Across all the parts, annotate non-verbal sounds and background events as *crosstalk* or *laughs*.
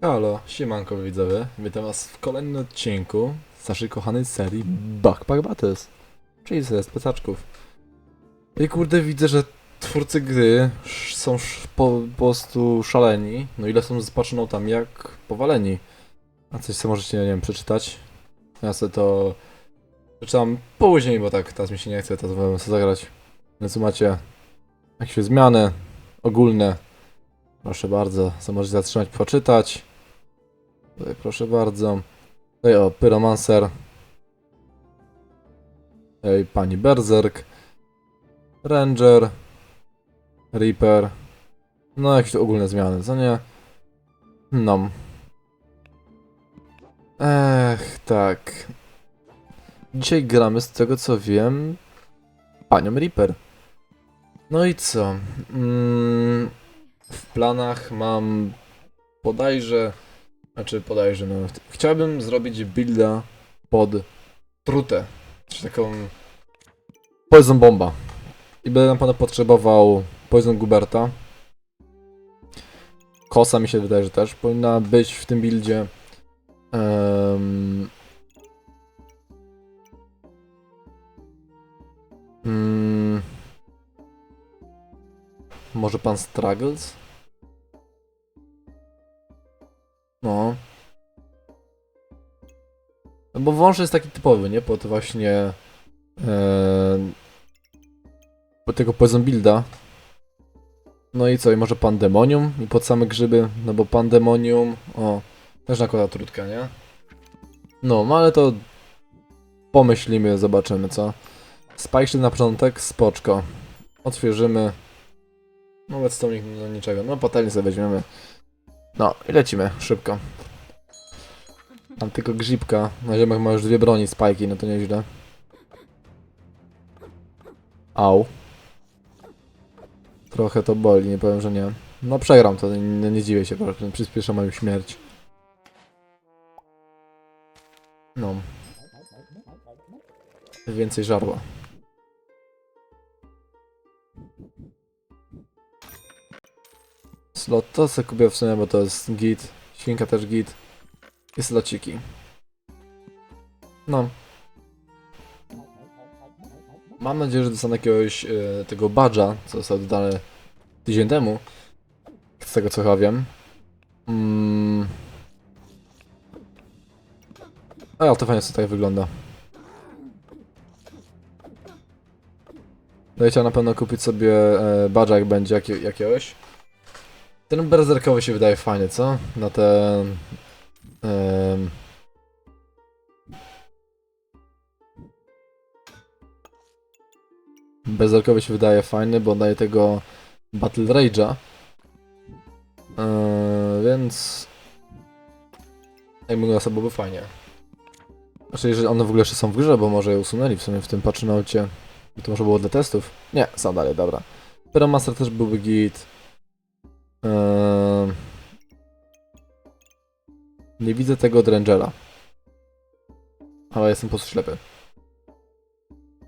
Halo, siemanko widzowie, witam was w kolejnym odcinku z naszej kochanej serii Backpack Battles, czyli ze specaczków. I kurde widzę, że twórcy gry są po, prostu szaleni, no ile są z patchnotami jak powaleni. A coś co możecie, nie wiem, przeczytać? Ja sobie to przeczytam później, bo tak teraz mi się nie chce, wolę sobie zagrać. Więc macie jakieś zmiany ogólne, Proszę bardzo, co możecie zatrzymać, poczytać. Tutaj proszę bardzo. Tutaj o, Pyromancer. Tutaj pani Berserk. Ranger. Reaper. No, jakieś tu ogólne zmiany, co nie? No. Ech, tak. Dzisiaj gramy z tego co wiem panią Reaper. No i co? Mm, w planach mam bodajże, znaczy bodajże, no, ch- chciałbym zrobić builda pod trutę, czy taką poison bomba. I będę na pewno potrzebował poison guberta. Kosa mi się wydaje, że też powinna być w tym buildzie. Mm, może pan Struggles? No. No bo wąż jest taki typowy, nie? Pod właśnie... E, pod tego Poison Builda. No i co? I może Pandemonium? I pod same grzyby? No bo Pandemonium... O, też nakłada trutkę, nie? No, no ale to... Pomyślimy, zobaczymy, co? Spike na początek, spoczko. Odświeżymy. No redstone no niczego. No patelnię sobie weźmiemy. No i lecimy, szybko. Mam tylko grzybka. Na ziemach ma już dwie broni, spajki, no to nieźle. Au. Trochę to boli, nie powiem, że nie. No przegram to, nie, nie dziwię się, po prostu przyspiesza moją śmierć. No. Więcej żarła. Slot to sobie kupię w sumie, bo to jest git. Świnka też git. I slociki. No. Mam nadzieję, że dostanę jakiegoś e, tego badża, co został dodane tydzień temu. Z tego co chyba wiem. Mm. A to fajnie co tak wygląda. No i chciałem na pewno kupić sobie e, badża jak będzie jakie, jakiegoś. Ten berserkowy się wydaje fajny, co? Na ten... em, Berserkowy się wydaje fajny, bo daje tego Battle Rage'a. Eee, więc... Jakby go byłoby fajnie. Znaczy, jeżeli one w ogóle jeszcze są w grze, bo może je usunęli w sumie w tym patchnaucie. To może było dla testów? Nie, są dalej, dobra. Pyromaster też byłby git. Eee, Nie widzę tego od Rangera. Ale jestem po prostu ślepy.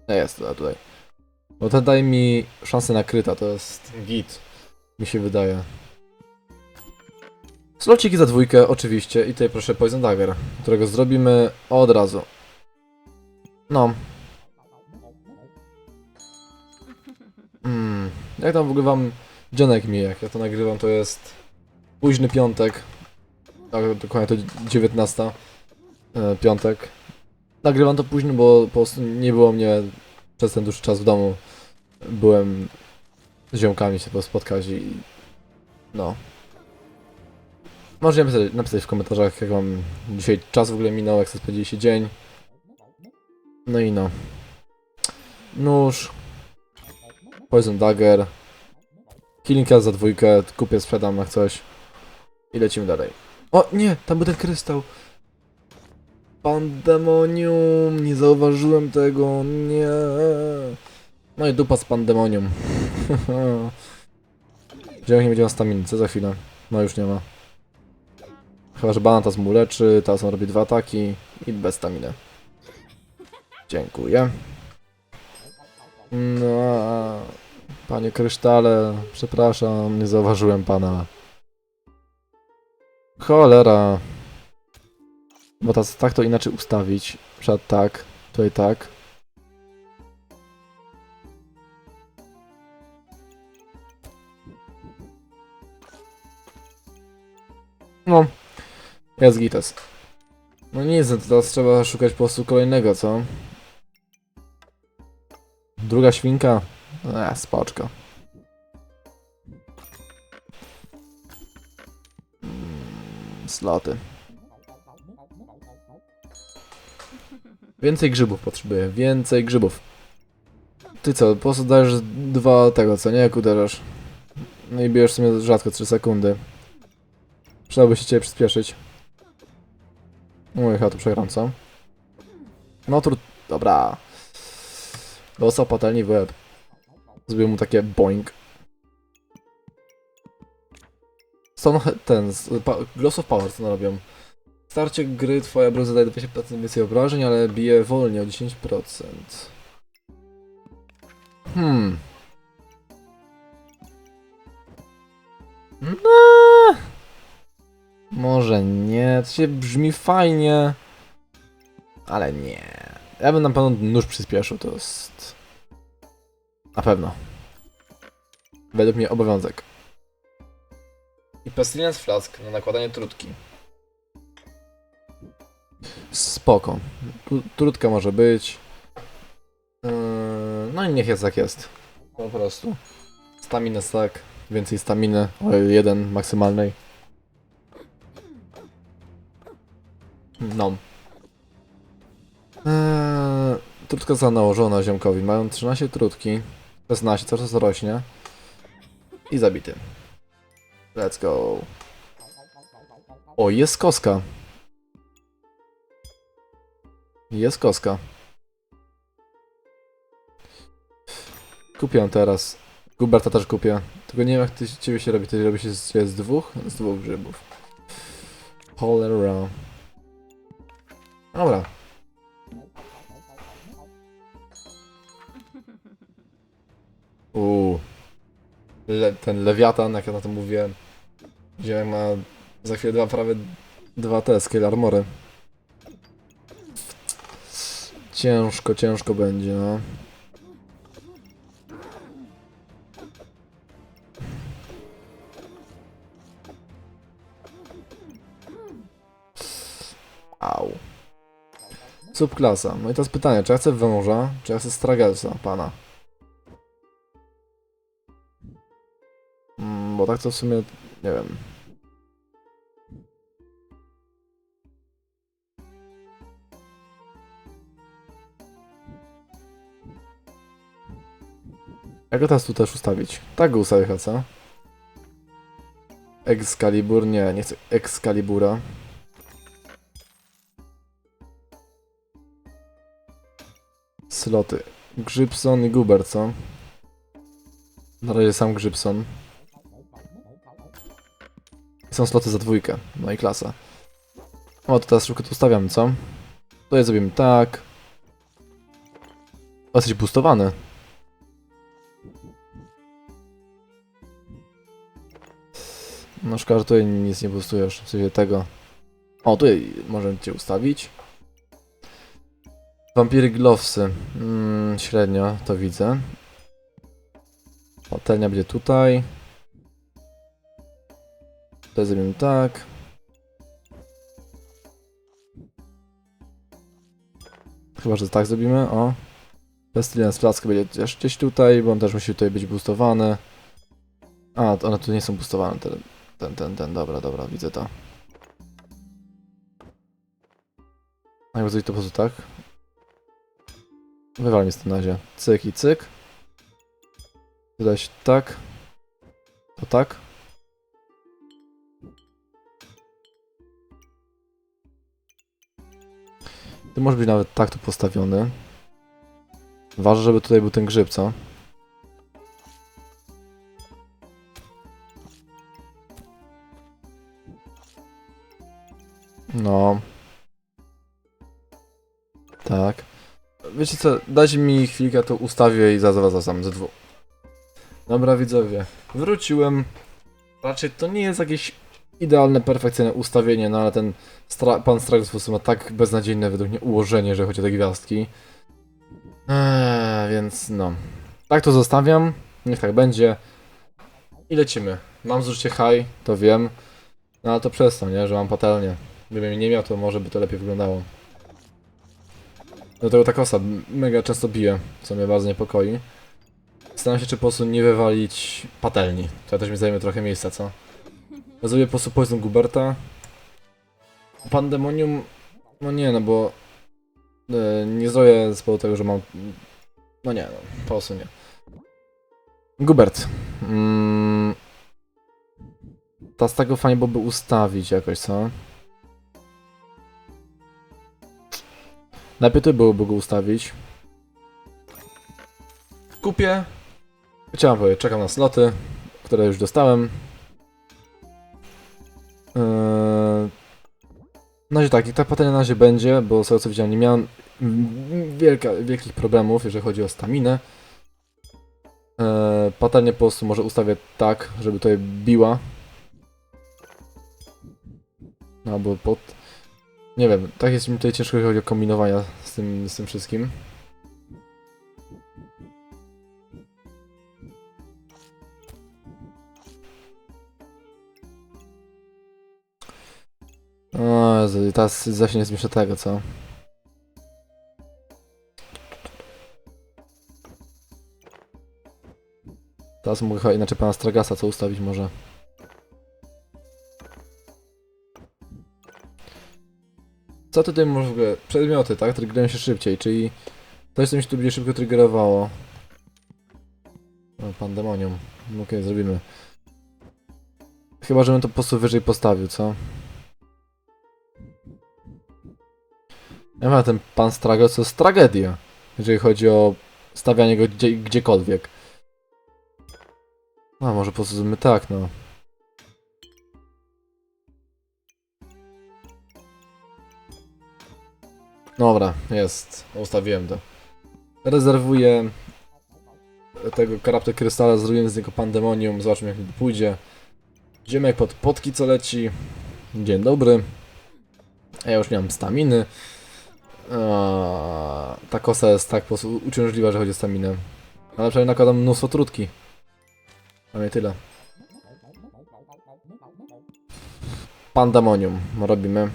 Nie jest tutaj. Bo ten daje mi szansę na kryta, to jest git. Mi się wydaje. Slociki za dwójkę, oczywiście. I tutaj proszę Poison Dagger, którego zrobimy od razu. No. Mm. Jak tam w ogóle wam dzionek mi, jak ja to nagrywam, to jest późny piątek. Tak, dokładnie to 19. E, piątek. Nagrywam to późno, bo po prostu nie było mnie przez ten dłuższy czas w domu. Byłem z ziomkami się spotkać i no. Możecie napisać, napisać w komentarzach, jak wam dzisiaj czas w ogóle minął, jak sobie spędziliście dzień. No i no. Nóż. Poison Dagger. Killing za dwójkę, kupię, sprzedam jak coś. I lecimy dalej. O, nie, tam był ten krystał. Pandemonium, nie zauważyłem tego, nie. No i dupa z pandemonium. *laughs* Dziełek nie będzie na staminy, co za chwilę? No już nie ma. Chyba, że bana teraz mu leczy, teraz on robi dwa ataki i bez staminy. Dziękuję. No, panie krysztale, przepraszam, nie zauważyłem pana. cholera. Bo teraz tak to inaczej ustawić. Przykład tak, tutaj tak. No, jest gites. No nic, no to teraz trzeba szukać po prostu kolejnego, co? Druga świnka? Eee, spoczko. Mm, Sloty. Więcej grzybów potrzebuję, więcej grzybów. Ty co, po prostu dajesz dwa tego, co nie? Jak uderzasz. No i bierzesz w sumie rzadko 3 sekundy. Przydałoby się cię przyspieszyć. Oj, chyba to przegram, co? No trud... Dobra. Dostał patelni w łeb. Zrobił mu takie boing. Stone ten, z- pa, Gloss of Power co narobią. Starcie gry twoja broń zadaje 20% więcej obrażeń, ale bije wolniej o 10%. Hmm. No. Może nie, to się brzmi fajnie. Ale nie. Ja bym na pewno nóż przyspieszył, to jest... Na pewno. Według mnie obowiązek. I Pestilence Flask na nakładanie trutki. Spoko. Tu- Trutka może być. Yy, No i niech jest jak jest. Po prostu. Stamina stack. Więcej staminy. O jeden maksymalnej. No. Trutka za nałożona ziomkowi. Mają 13 trutki. 16, cały czas rośnie. I zabity. Let's go. O, jest koska. Jest koska. Kupię teraz. Guberta też kupię. Tylko nie wiem jak ty, ciebie się robi. Ty robi się z, z dwóch? Z dwóch grzybów. Cholera. Dobra. Uuu. Le, ten lewiatan, jak ja na to mówiłem. Ziomek ma za chwilę dwa prawie dwa te scale armory. Ciężko, ciężko będzie, no. Au. Subklasa. No i teraz pytanie, czy ja chcę węża, czy ja chcę stragelsa, pana? Tak w sumie, nie wiem. Jak go teraz tu też ustawić? Tak go ustawię, chyba, co? Excalibur? Nie, nie chcę Excalibura. Sloty. Grzybson i Guber, co? Na razie sam Grzybson. Są sloty za dwójkę. No i klasa. O, to teraz szybko to ustawiamy, co? Tutaj zrobimy tak. O, jesteś boostowany. No szkoda, że tutaj nic nie boostujesz, w sensie tego. O, tutaj możemy cię ustawić. Vampiry Glovesy. Mm, średnio, to widzę. Patelnia będzie tutaj. Tutaj zrobimy tak. Chyba, że tak zrobimy, o. Pestilence Flask będzie też gdzieś tutaj, bo on też musi tutaj być boostowany. A, to one tu nie są boostowane, ten, ten, ten, ten, dobra, dobra, widzę to. Zrobić to po prostu tak. Wywal mi na razie. Cyk i cyk. Wydać tak. To tak. Ty może być nawet tak tu postawiony. Ważne, żeby tutaj był ten grzyb, co? No. Tak. Wiecie co, dajcie mi chwilkę, to ustawię i zaraz sam ze dwóch. Dobra widzowie, wróciłem. Raczej to nie jest jakieś idealne, perfekcyjne ustawienie, no ale ten stra pan prostu ma tak beznadziejne według mnie ułożenie, że chodzi o te gwiazdki. Eee, więc no. Tak to zostawiam. Niech tak będzie. I lecimy. Mam zużycie high, to wiem. No ale to przez to, nie? Że mam patelnię. Gdybym nie miał, to może by to lepiej wyglądało. Do tego ta kosa mega często bije, co mnie bardzo niepokoi. Staram się, czy po prostu nie wywalić patelni. To też mi zajmie trochę miejsca, co? Ja zrobię po prostu Poison Guberta. Pandemonium... No nie, no bo... e, nie zrobię z powodu tego, że mam... No nie, no, po prostu nie. Gubert. Mm, ta z tego fajnie byłoby ustawić jakoś, co? Lepiej to byłoby go ustawić. Kupię. Chciałem powiedzieć, czekam na sloty, które już dostałem. Eee, na razie tak, i ta patelnia na razie będzie, bo z tego co widziałem nie miałem wielka, wielkich problemów, jeżeli chodzi o staminę. Eee, patelnię po prostu może ustawię tak, żeby tutaj biła. Albo pod... Nie wiem, tak jest mi tutaj ciężko, jeżeli chodzi o kombinowania z tym, z tym wszystkim. Jezu, i teraz zacznie zmieszać tego, co? Teraz mogę chyba inaczej pana Stragasa co ustawić może. Co tutaj może w ogóle? Przedmioty, tak? Triggerują się szybciej, czyli coś, co mi się tu będzie szybko triggerowało. O, pandemonium. Okej, zrobimy. Chyba, żebym to po prostu wyżej postawił, co? Ja mam ten pan Stragos to jest tragedia, jeżeli chodzi o stawianie go gdzie, gdziekolwiek. A może po prostu zróbmy tak, no. Dobra, jest. Ustawiłem to. Rezerwuję tego karaptę krystala, zrobimy z niego pandemonium, zobaczmy jak mi pójdzie. Idziemy jak pod potki co leci. Dzień dobry. Ja już nie mam staminy. Eee, ta kosa jest tak po prostu uciążliwa, że chodzi o staminę. Ale przynajmniej nakładam mnóstwo trutki. A nie tyle. Pandemonium robimy.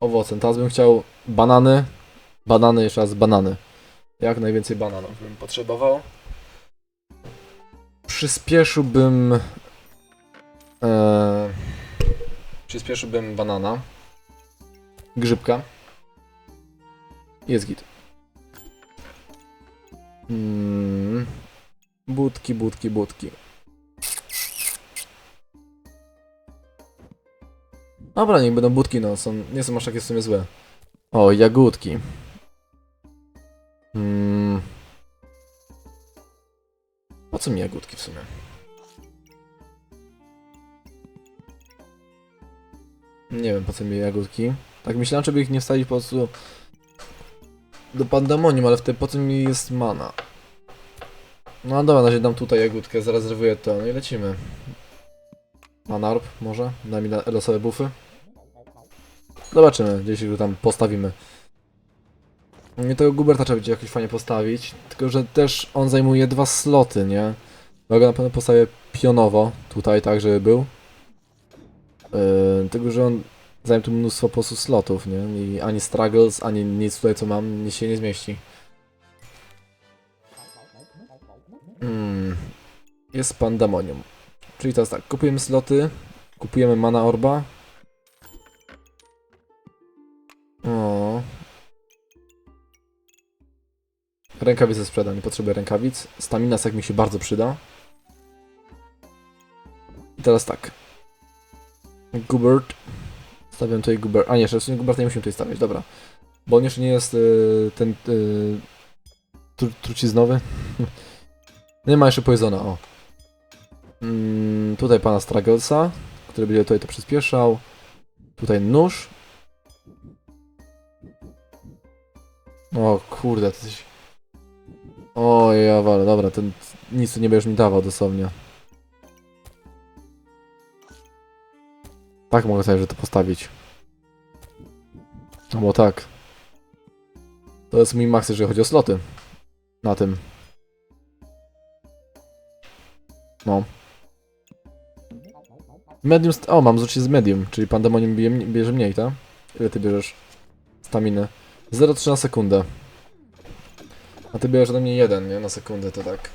Owoce. Teraz bym chciał banany. Banany, jeszcze raz banany. Jak najwięcej bananów bym potrzebował. Przyspieszyłbym... Eee, przyspieszyłbym banana. Grzybka. Jest git. Mm. Budki, budki, budki. Dobra, niech będą budki, no, są, nie są aż takie w sumie złe. O, jagódki. Mm. Po co mi jagódki w sumie? Nie wiem po co mi jagódki. Tak myślałem, żeby ich nie wstawić po prostu do pandemonium, ale wtedy po co mi jest mana? No dobra, na razie dam tutaj jagódkę, zarezerwuję to, no i lecimy. Manarp może? Da mi losowe buffy? Zobaczymy, gdzieś go tam postawimy. Nie tego Guberta trzeba będzie jakoś fajnie postawić, tylko że też on zajmuje dwa sloty, nie? Ja go na pewno postawię pionowo, tutaj tak, żeby był. Yy, tylko, że on zajmie tu mnóstwo po prostu slotów, nie? I ani struggles, ani nic tutaj co mam, nic się nie zmieści. Mm. Jest pandemonium. Czyli teraz tak, kupujemy sloty, kupujemy mana orba. O. Rękawice sprzedam, nie potrzebuję rękawic. Stamina jak mi się bardzo przyda. I teraz tak. Gubert. Stawiam tutaj Gubert. A nie, jeszcze w sumie Gubert nie musimy tutaj stawiać, dobra. Bo on jeszcze nie jest y, ten y, tru, truciznowy. *laughs* nie ma jeszcze Poisona, o. Mm, tutaj pana Stragglesa, który będzie tutaj to przyspieszał. Tutaj nóż. O kurde, to coś... O ja wale, dobra, ten nic nie będziesz mi dawał dosłownie. Tak mogę sobie to postawić. No bo tak. To jest mój max, jeżeli chodzi o sloty. Na tym. No. Medium... O, mam zrzucić z medium, czyli pandemonium bije, bierze mniej, tak? Ile ty bierzesz? Staminy. 0,3 na sekundę. A ty bierzesz ode mnie 1, nie? Na sekundę, to tak.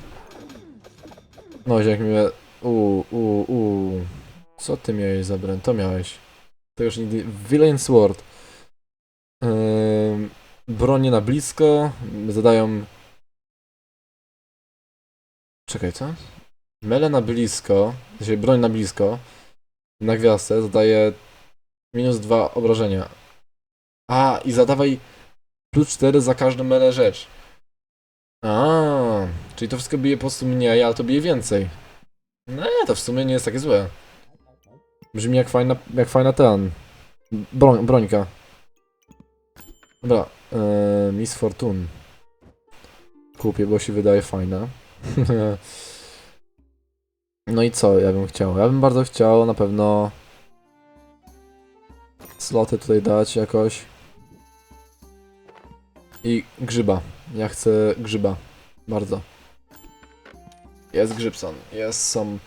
No, jak mnie... Uuu, uuu, uuu. Co ty miałeś za broń? To miałeś. To już nigdy... Villain Sword. Ym, bronie na blisko. Zadają... Czekaj, co? Mele na blisko. Znaczy broń na blisko. Na gwiazdce zadaje minus 2 obrażenia. A, i zadawaj plus 4 za każdą mele rzecz. A, czyli to wszystko bije po prostu mniej, ale to bije więcej. No, to w sumie nie jest takie złe. Brzmi jak fajna, jak fajna ten. Broń, brońka. Dobra, yy, Miss Fortune. Kupię, bo się wydaje fajna. *laughs* no i co ja bym chciał? Ja bym bardzo chciał na pewno sloty tutaj dać jakoś. I grzyba. Ja chcę grzyba. Bardzo. Jest grzybson. Jest, są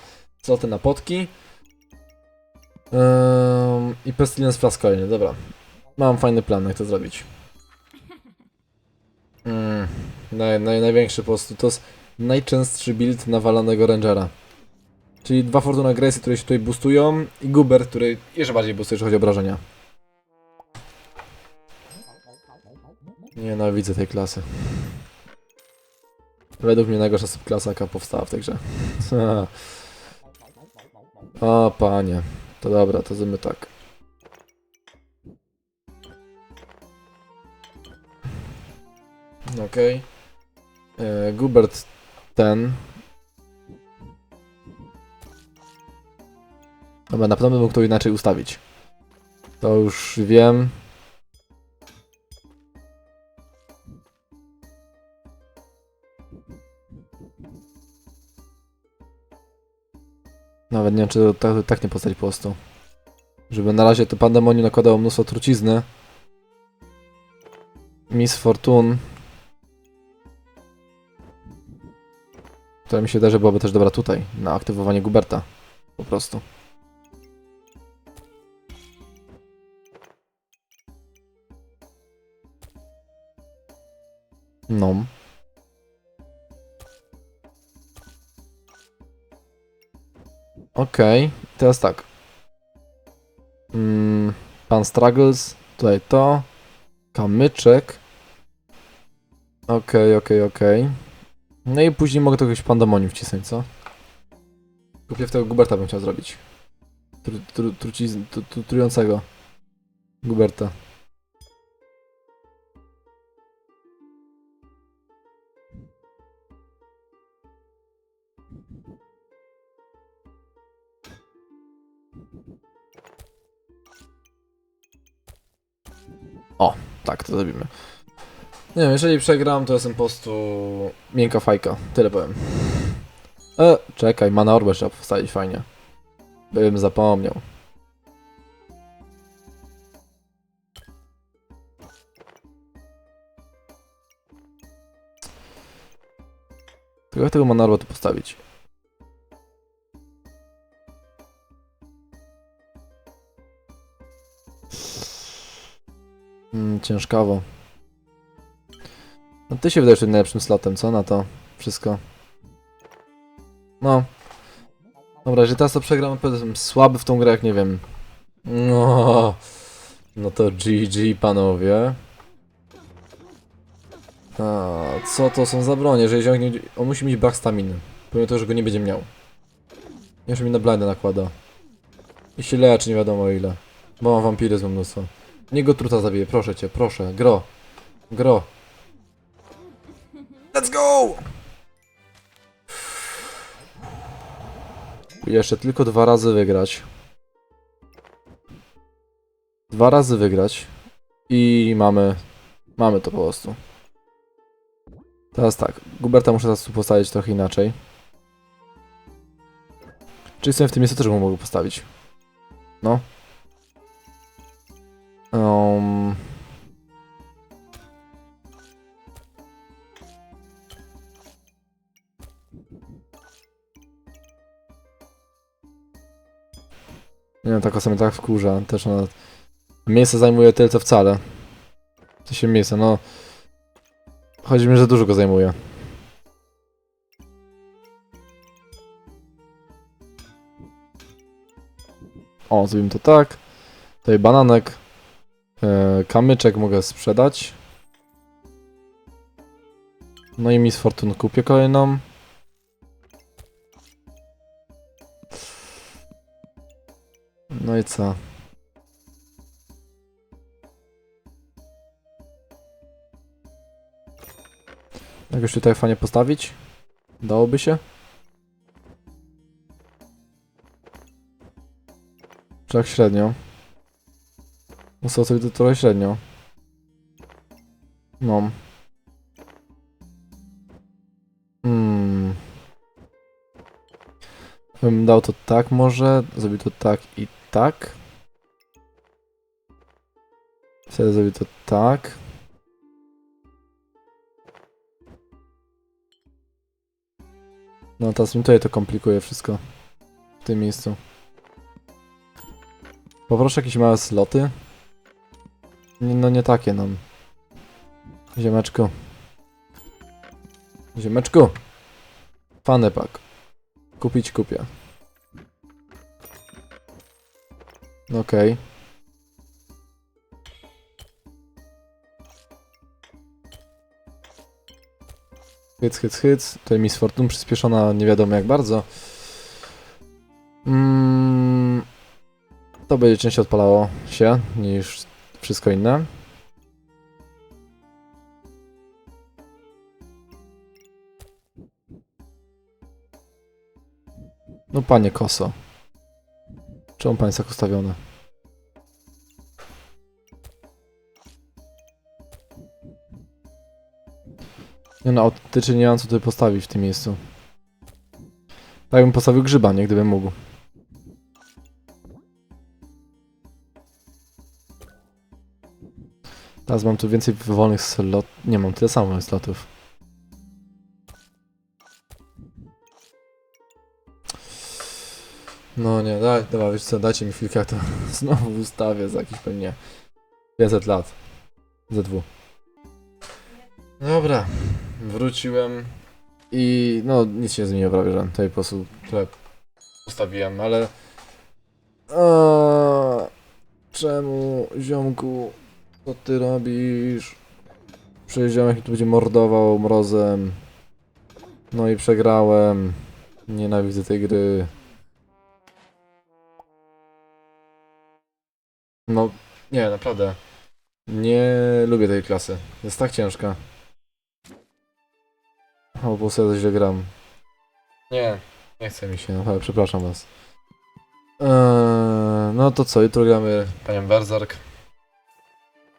sloty na potki. I Pestilence Flask dobra. Mam fajny plan, jak to zrobić. Mm, naj, naj, największy po prostu, to jest najczęstszy build nawalanego Rangera. Czyli dwa Fortuna Grace, które się tutaj boostują i Guber, który jeszcze bardziej boostuje, jeżeli chodzi o obrażenia. Nienawidzę tej klasy. Według mnie najgorsza subklasa, jaka powstała w tej grze. *laughs* o panie. To dobra, to zrobimy tak. Okej. Okay. Gubert ten. Dobra, na pewno bym mógł to inaczej ustawić. To już wiem. Nawet nie wiem, czy tak, tak nie postać po prostu. Żeby na razie to pandemonium nakładało mnóstwo trucizny. Miss Fortune. Która mi się wydaje, że byłaby też dobra tutaj, na aktywowanie Guberta. Po prostu. No. Okej, teraz tak. Mm, pan Struggles, tutaj to. Kamyczek. Okej, okej, okej. No i później mogę to jakiegoś pandemonium wcisnąć, co? Kupię w tego Guberta bym chciał zrobić. Tru, tru, truciz, tru, tru, trującego. Guberta. Tak, to zrobimy. Nie wiem, jeżeli przegram, to jestem po prostu miękka fajka. Tyle powiem. E, czekaj, mana orbę trzeba postawić fajnie. Bym zapomniał. Tylko tego mana orbę tu postawić? Ciężkawo. No ty się wydajesz tym najlepszym slotem, co na to wszystko? No. Dobra, jeżeli teraz to przegram, jestem słaby w tą grę, jak nie wiem. No. No to GG, panowie. A, co to są za bronie? Jeżeli. On musi mieć brak staminy. Pomimo tego, że go nie będzie miał. Jeszcze mi na blindę nakłada. I się leczy nie wiadomo ile. Bo mam wampiryzm mnóstwo. Niech go truta zabije, proszę cię, proszę. Gro. Gro. Let's go! Jeszcze tylko dwa razy wygrać. Dwa razy wygrać. I mamy... Mamy to po prostu. Teraz tak. Guberta muszę teraz tu postawić trochę inaczej. Czyli sobie w tym miejscu też mogę postawić. No. Um, nie wiem, taka sobie tak wkurza. Też ona... Miejsce zajmuje tyle co wcale. To się miejsce, no... Chodzi mi, że dużo go zajmuje. O, zrobimy to tak. Tutaj bananek. E, kamyczek mogę sprzedać. No i Miss Fortune kupię kolejną. No i co? Jakoś tutaj fajnie postawić? Dałoby się? Tak średnio? Muszę sobie to trochę średnio. No. Hmm. Bym dał to tak może, zrobił to tak i tak. Wtedy zrobił to tak. No teraz mi tutaj to komplikuje wszystko. W tym miejscu. Poproszę jakieś małe sloty. No nie takie nam. Ziemeczku. Ziemeczku. Fanepak. Kupić kupię. Okej. Hyc, hyc, hyc. Tutaj Miss Fortune przyspieszona nie wiadomo jak bardzo. Mm, to będzie częściej odpalało się niż wszystko inne. No panie koso. Czemu pan jest tak ustawiony? Nie no, autentycznie nie mam co tutaj postawić w tym miejscu. Tak bym postawił grzyba, nie? Gdybym mógł. Teraz mam tu więcej wolnych slot... Nie, mam tyle samo slotów. No nie, daj, dobra, wiesz co, dajcie mi chwilkę, to *laughs* znowu ustawię za jakieś pewnie 500 lat. ZW. Dobra, wróciłem i no nic się nie zmieniło prawie, że tutaj po prostu trochę ustawiłem, ale... Czemu, ziomku, co ty robisz? Ziomek mi tu będzie mordował mrozem. No i przegrałem. Nienawidzę tej gry. No, nie, naprawdę. Nie lubię tej klasy. Jest tak ciężka. O, prostu ja źle gram. Nie, nie chce mi się, naprawdę, przepraszam was. Eee, no to co, jutro gramy panią Berserk.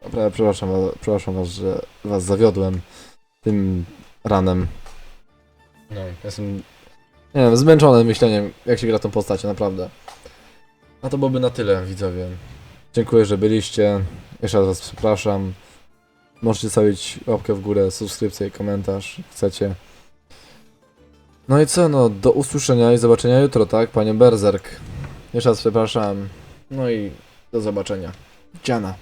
Naprawdę przepraszam, przepraszam was, że was zawiodłem tym ranem. No, jestem, nie wiem, zmęczony myśleniem, jak się gra tą postacią, naprawdę. A to byłoby na tyle, widzowie. Dziękuję, że byliście. Jeszcze raz was przepraszam. Możecie stawić łapkę w górę, subskrypcję i komentarz, jak chcecie. No i co, no, do usłyszenia i zobaczenia jutro, tak, panie Berserk. Jeszcze raz przepraszam. No i do zobaczenia. Dziana.